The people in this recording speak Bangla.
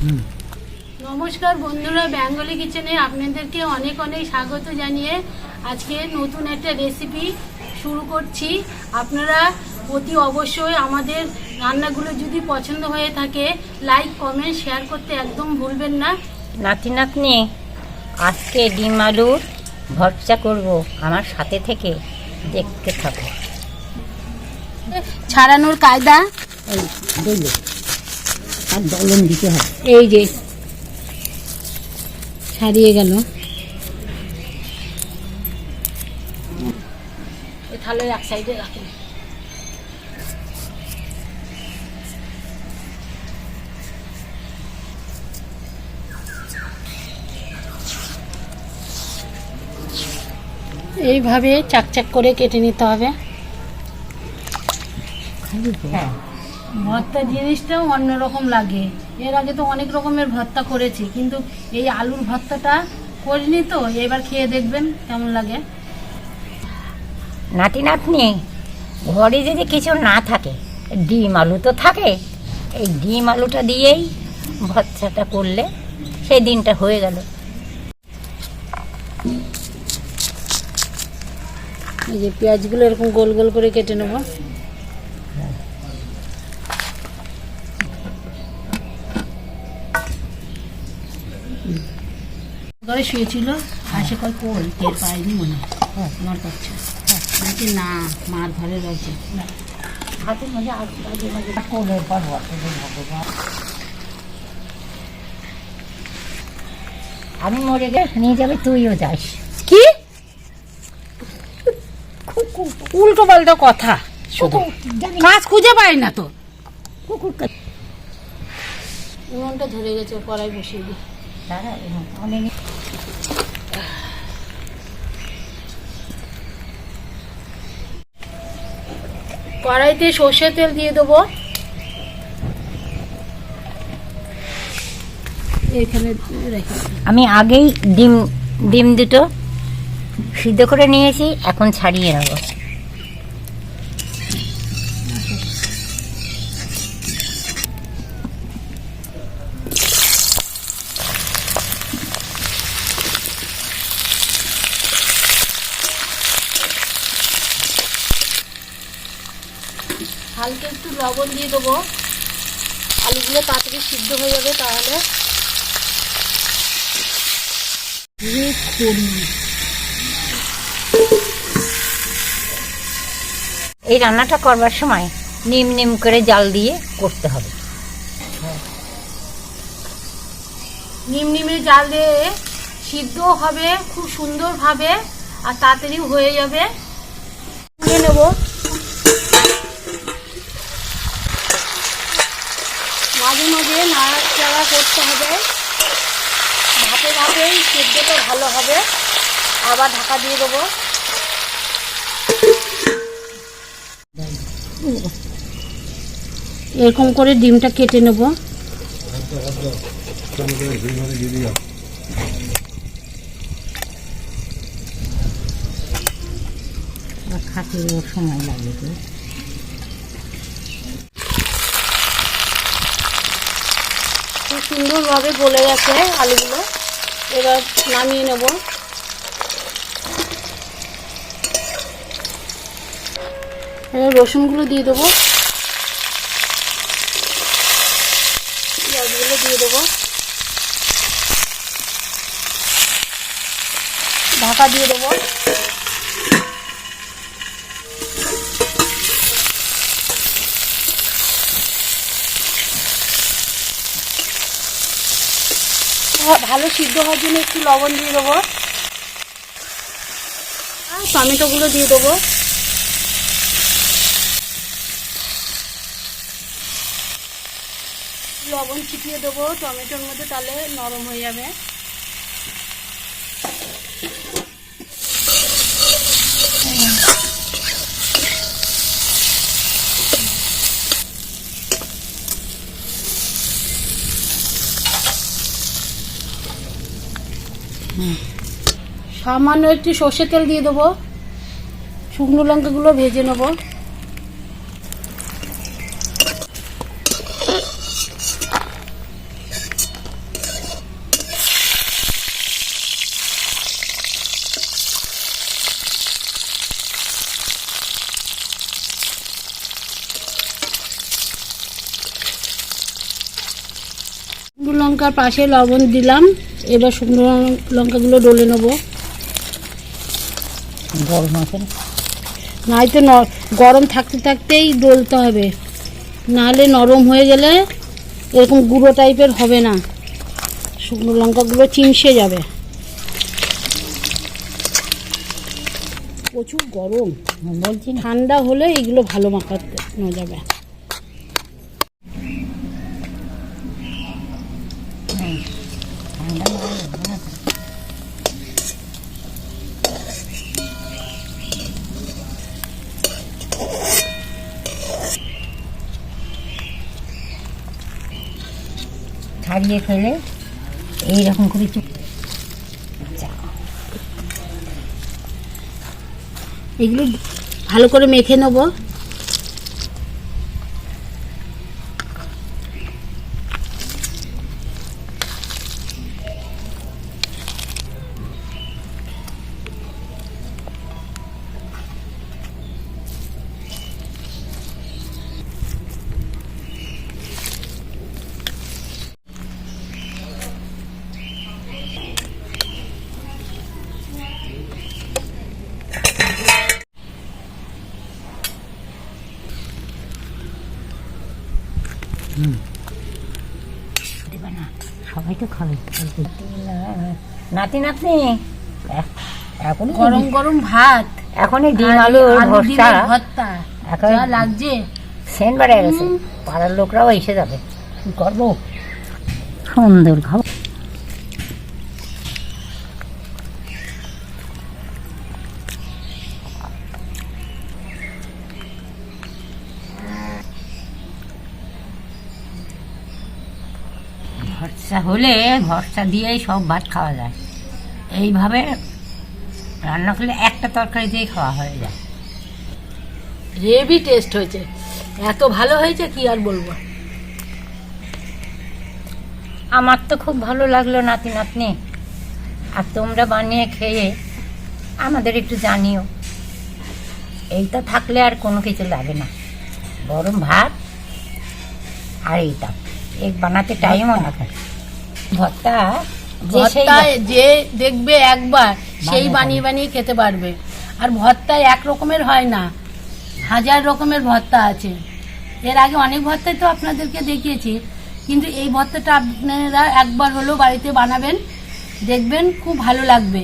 নমস্কার বন্ধুরা বেঙ্গলি কিচেনে আপনাদেরকে অনেক অনেক স্বাগত জানিয়ে আজকে নতুন একটা রেসিপি শুরু করছি। আপনারা অতি অবশ্যই আমাদের রান্নাগুলো যদি পছন্দ হয়ে থাকে লাইক কমেন্ট শেয়ার করতে একদম ভুলবেন না। নাতি নাতনি আজকে ডিম আলুর ভরসা করব আমার সাথে থেকে। দেখতে থাকো। ছাড়ানোর কায়দা? এই দিলে আর দলন দিতে হবে এই যে ছাড়িয়ে গেল। তাহলে এক সাইডে রাখেন। এইভাবে চাকচাক করে কেটে নিতে হবে। হ্যাঁ। ভর্তা জিনিসটাও অন্যরকম লাগে। এর আগে তো অনেক রকমের ভর্তা করেছি কিন্তু এই আলুর ভর্তাটা করিনি তো এবার খেয়ে দেখবেন কেমন লাগে। নাতি নাতনি ঘরে যদি কিছু না থাকে ডিম আলু তো থাকে এই ডিম আলুটা দিয়েই ভর্তাটা করলে সেই দিনটা হয়ে গেল। এই যে পেঁয়াজগুলো এরকম গোল গোল করে কেটে নেব। ঘরে শুয়েছিল হাসে কয় কোল টের পাইনি মনে হয়। বলছি না মার ঘরে রয়েছে। আর মাঝে কোলের পর আমি মরে গেলে নিয়ে যাবে তুইও যাস। কি? উল্টো পাল্টা কথা শুধু। কাজ খুঁজে পাই না তো। কুকুর উনুনটা ধরে গেছে কড়াই বসিয়ে দিই। দাঁড়া, অনেক কড়াইতে সর্ষের তেল দিয়ে দেবো। আমি আগেই ডিম ডিম দুটো সিদ্ধ করে নিয়েছি, এখন ছাড়িয়ে নেব। লবণ দিয়ে দেবো। আলুগুলো তাড়াতাড়ি সিদ্ধ হয়ে যাবে তাহলে। এই রান্নাটা করবার সময় নিম নিম করে জাল দিয়ে করতে হবে। নিম নিমে জাল দিয়ে সিদ্ধ হবে, খুব সুন্দরভাবে আর তাড়াতাড়ি হয়ে যাবে। নেব। মাঝে মাঝে নাড়াচাড়া করতে হবে। ধাপে ধাপেই সিদ্ধটা ভালো হবে। আবার ঢাকা দিয়ে দেবো। এরকম করে ডিমটা কেটে নেব। খাতে সময় লাগে তো। সুন্দরভাবে গলে গেছে আলুগুলো। এবার নামিয়ে নেব। এবার রসুনগুলো দিয়ে দেবো। পেঁয়াজগুলো দিয়ে দেবো। ঢাকা দিয়ে দেবো। ভালো সিদ্ধ হওয়ার জন্য একটু লবণ দিয়ে দেবো। আর টমেটোগুলো দিয়ে দেবো। লবণ ছিটিয়ে দেবো, টমেটোর মধ্যে তাহলে নরম হয়ে যাবে। সামান্য একটু সর্ষে তেল দিয়ে দেবো। শুকনো লঙ্কাগুলো ভেজে নেব শুকনো লঙ্কার পাশে লবণ দিলাম। এবার শুকনো লঙ্কাগুলো ডলে নেব। গরম আছে গরম থাকতে থাকতেই ডলতে হবে। নাহলে নরম হয়ে গেলে এরকম গুঁড়ো টাইপের হবে না। শুকনো লঙ্কাগুলো চিমসে যাবে। প্রচুর গরম। বলছি ঠান্ডা হলে এগুলো ভালো মাখানো যাবে ঠান্ডা না হলে হবে না তো। ছাড়িয়ে ফেলে এইরকম করে এগুলো ভালো করে মেখে নেব। দেবে না সবাই তো খাবে। নাতি নাতনি এখন গরম গরম ভাত। এখন এই ডিম আলু ভর্তা। এখন লাগছে। সেন বেড়ে গেছে। পাড়ার লোকরাও এসে যাবে। কি করব? সুন্দর খাব ভরসা হলে ভরসা দিয়েই সব ভাত খাওয়া যায়। এইভাবে রান্না করলে একটা তরকারি দিয়েই খাওয়া হয়ে যায়। হেভি টেস্ট হয়েছে। এত ভালো হয়েছে কি আর বলব? আমার তো খুব ভালো লাগল নাতি নাতনি। আর তোমরা বানিয়ে খেয়ে আমাদের একটু জানিও। এইটা থাকলে আর কোনো কিছু লাগে না। গরম ভাত আর এইটা। এক বানাতে টাইমও লাগে। ভর্তা ভর্তায় যে দেখবে একবার সেই বানিয়ে বানিয়ে খেতে পারবে। আর ভর্তায় এক রকমের হয় না হাজার রকমের ভর্তা আছে। এর আগে অনেক ভর্তাই তো আপনাদেরকে দেখিয়েছি কিন্তু এই ভর্তাটা আপনারা একবার হলেও বাড়িতে বানাবেন দেখবেন খুব ভালো লাগবে।